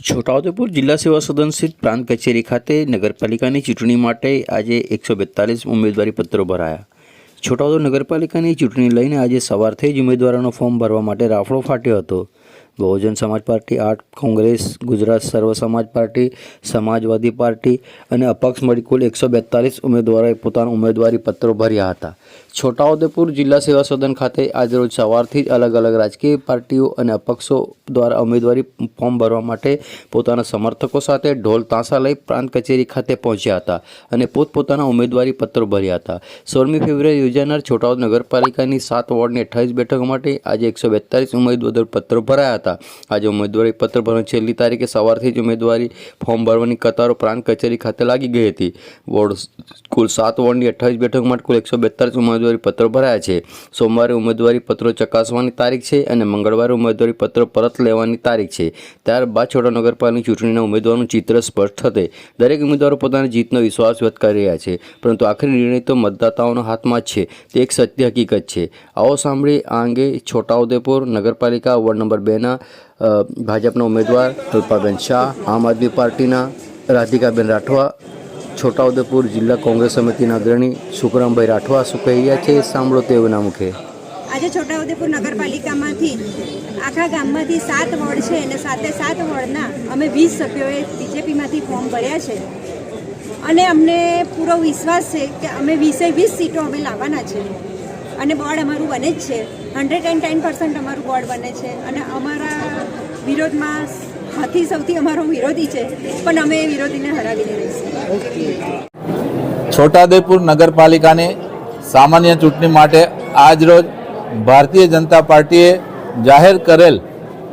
છોટાઉદેપુર જિલ્લા સેવા સદન સ્થિત પ્રાંત કચેરી ખાતે નગરપાલિકાની ચૂંટણી માટે આજે એકસો બેતાલીસ ઉમેદવારી પત્રો ભરાયા. છોટાઉદેપુર નગરપાલિકાની ચૂંટણી લઈને આજે સવારથી જ ઉમેદવારોનો ફોર્મ ભરવા માટે રાફડો ફાટ્યો હતો. બહુજન સમાજ પાર્ટી આર્ટ કોંગ્રેસ, ગુજરાત સર્વ સમાજ પાર્ટી, સમાજવાદી પાર્ટી અને અપક્ષ મળી કુલ એકસો બેતાલીસ ઉમેદવારોએ પોતાના ઉમેદવારી પત્રો ભર્યા હતા. છોટાઉદેપુર જિલ્લા સેવા સદન ખાતે આજરોજ સવારથી જ અલગ અલગ રાજકીય પાર્ટીઓ અને અપક્ષો દ્વારા ઉમેદવારી ફોર્મ ભરવા માટે પોતાના સમર્થકો સાથે ઢોલ તાંસા લઈ પ્રાંત કચેરી ખાતે પહોંચ્યા હતા અને પોતપોતાના ઉમેદવારી પત્રો ભર્યા હતા. સોળમી ફેબ્રુઆરી યોજાનાર છોટાઉદ નગરપાલિકાની સાત વોર્ડની અઠ્ઠાવીસ બેઠક માટે આજે એકસો બેતાલીસ ઉમેદવાર પત્રો ભરાયા હતા. આજે ઉમેદવારી પત્ર ભરવાની છેલ્લી તારીખે સવારથી જ ઉમેદવારી ફોર્મ ભરવાની કતારો પ્રાંત કચેરી ખાતે લાગી ગઈ હતી. વોર્ડ કુલ સાત વોર્ડની અઠ્ઠાવીસ બેઠક માટે કુલ એકસો બેતાલીસ ઉમેદવારી પત્રો ભરાયા છે. સોમવારે ઉમેદવારી પત્રો ચકાસવાની તારીખ છે અને મંગળવારે ઉમેદવારી પત્ર પરત લેવાની તારીખ છે. ત્યારબાદ છોટા નગરપાલિકાની ચૂંટણીના ઉમેદવારોનું ચિત્ર સ્પષ્ટ થશે દરેક ઉમેદવારો પોતાની જીતનો વિશ્વાસ વ્યક્ત કરી રહ્યા છે. પરંતુ આખરી નિર્ણય તો મતદાતાઓના હાથમાં જ છે. તે એક સત્ય હકીકત છે. આવો સાંભળી આ અંગે છોટાઉદેપુર નગરપાલિકા વોર્ડ નંબર બેના ભાજપના ઉમેદવાર કલ્પાબેન શાહ, આમ આદમી પાર્ટીના રાધિકાબેન રાઠવા છોટાઉદેપુર જિલ્લા કોંગ્રેસ સમિતિના અગ્રણી સુખરામભાઈ રાઠવા શું કહી રહ્યા છે સાંભળો તેઓના મુખે. આજે છોટાઉદેપુર નગરપાલિકામાંથી આખા ગામમાંથી સાત વોર્ડ છે અને સાતે સાત વોર્ડના અમે વીસ સભ્યોએ બીજેપીમાંથી ફોર્મ ભર્યા છે. અને અમને પૂરો વિશ્વાસ છે કે અમે વીસે વીસ સીટો અમે લાવવાના છે. અને બોર્ડ અમારું બને જ છે. હંડ્રેડ એન્ડ ટેન પર્સન્ટ અમારું બોર્ડ બને છે. અને અમારા વિરોધમાં હાથી સૌથી અમારો વિરોધી છે, પણ અમે એ વિરોધીને હરાવીને રહીશું. છોટાદેપુર નગરપાલિકાની સામાન્ય ચૂંટણી માટે આજરોજ ભારતીય જનતા પાર્ટીએ જાહેર કરેલ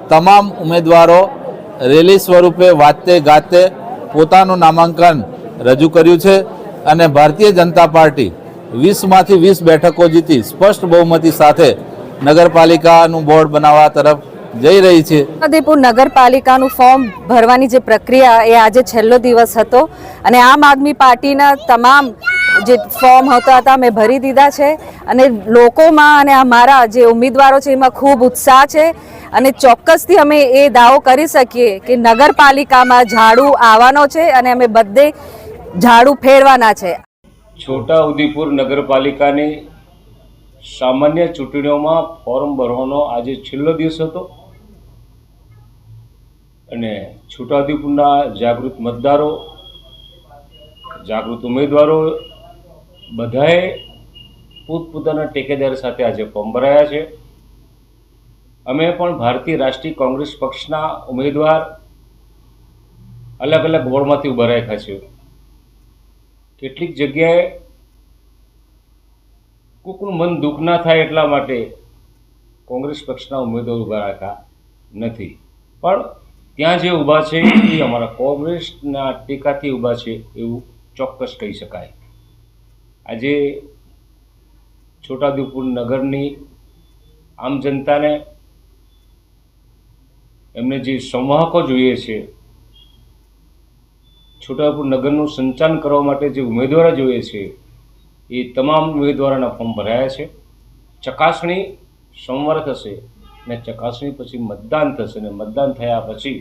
તમામ ઉમેદવારો રેલી સ્વરૂપે વાતે ગાતે પોતાનું નામાંકન રજૂ કર્યું છે અને ભારતીય જનતા પાર્ટી વીસમાંથી વીસ બેઠકો જીતી સ્પષ્ટ બહુમતી સાથે નગરપાલિકાનું બોર્ડ બનાવવા તરફ જઈ રહી છે. છોટાઉદેપુર નગરપાલિકાનું ફોર્મ ભરવાની જે પ્રક્રિયા એ આજે છેલ્લો દિવસ હતો અને આમ આદમી પાર્ટીના તમામ જે ફોર્મ હતા હતા મેં ભરી દીધા છે અને લોકોમાં અને અમારા જે ઉમેદવારો છે એમાં ખૂબ ઉત્સાહ છે અને ચોક્કસથી અમે એ દાવો કરી શકીએ કે નગરપાલિકામાં ઝાડુ આવવાનો છે અને અમે બધે ઝાડુ ફેરવાના છે. છોટા ઉદેપુર નગરપાલિકાની સામાન્ય ચૂંટણીઓમાં ફોર્મ ભરવાનો આજે છેલ્લો દિવસ હતો. અને છોટાઉદેપુરના જાગૃત મતદારો, જાગૃત ઉમેદવારો બધાએ પોતપોતાના ટેકેદાર સાથે આજે ફોર્મ ભરાયા છે. અમે પણ ભારતીય રાષ્ટ્રીય કોંગ્રેસ પક્ષના ઉમેદવાર અલગ અલગ વોર્ડમાંથી ઊભા રાખ્યા છે કેટલીક જગ્યાએ કોકનું મન દુઃખ ના થાય એટલા માટે કોંગ્રેસ પક્ષના ઉમેદવાર ઊભા રાખ્યા નથી. પણ ત્યાં જે ઊભા છે, એ અમારા કોંગ્રેસના ટેકાથી ઊભા છે એવું ચોક્કસ કહી શકાય. આજે છોટાઉદેપુર નગરની આમ જનતાને એમને જે સંવાહકો જોઈએ છે, છોટાઉદેપુર નગરનું સંચાલન કરવા માટે જે ઉમેદવારો જોઈએ છે, એ તમામ ઉમેદવારોના ફોર્મ ભરાયા છે. ચકાસણી સોમવારે થશે. ને ચકાસણી પછી મતદાન થશે ને મતદાન થયા પછી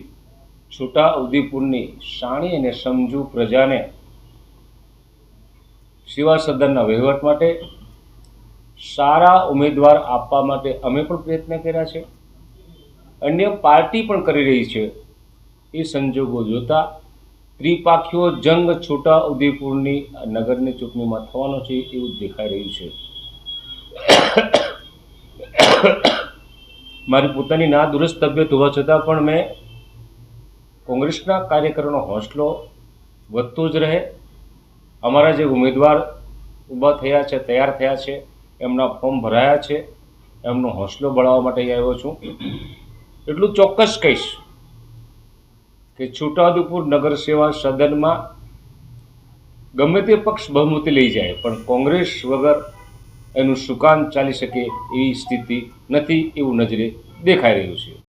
છોટા ઉદેપુરની શાણી અને સમજુ પ્રજાને સેવા સદનના વહીવટ માટે સારા ઉમેદવાર આપવા માટે અમે પણ પ્રયત્ન કર્યા છે. અન્ય પાર્ટી પણ કરી રહી છે. એ સંજોગો જોતા ત્રિપાખીઓ જંગ છોટા ઉદેપુરની નગરની ચૂંટણીમાં થવાનો છે એવું દેખાઈ રહ્યું છે. મારી પોતાની ના દુરસ્ત તબિયત હોવા છતાં પણ મેં કોંગ્રેસના કાર્યકરોનો હોંસલો વધતો જ રહે. અમારા જે ઉમેદવાર ઊભા થયા છે, તૈયાર થયા છે, એમના ફોર્મ ભરાયા છે, એમનો હોંસલો બળાવવા માટે આવ્યો છું. એટલું ચોક્કસ કહીશ કે છોટાઉદેપુર નગર સેવા સદનમાં ગમે તે પક્ષ બહુમતી લઈ જાય, પણ કોંગ્રેસ વગર એનું સુકાન ચાલી શકે એવી સ્થિતિ નથી એવું નજરે દેખાઈ રહ્યું છે.